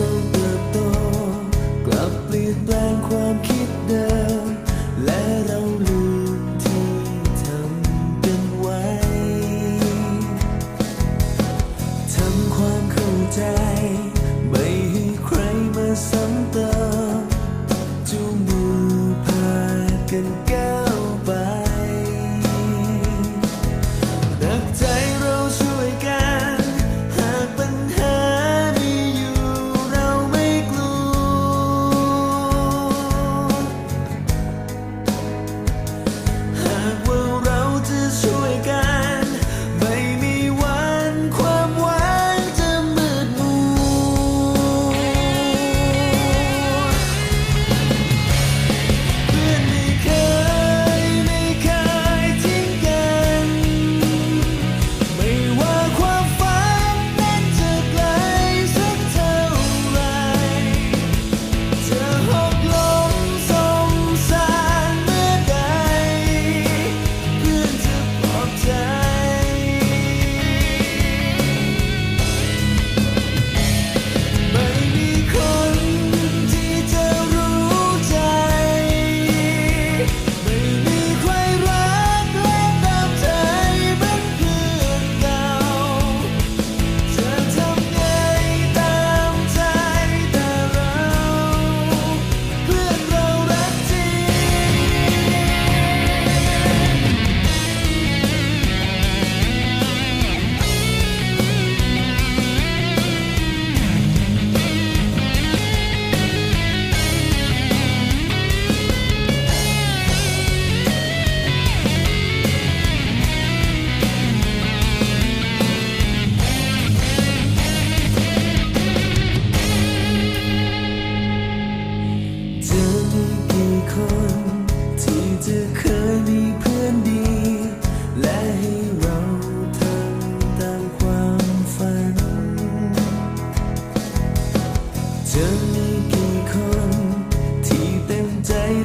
ลังเติบโต กลับเปลี่ยนแปลงความคิดเดิม และเราลืมที่ทำกันไวทำความเข้าใจ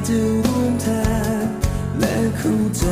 จะร่วมทางและเข้าใจ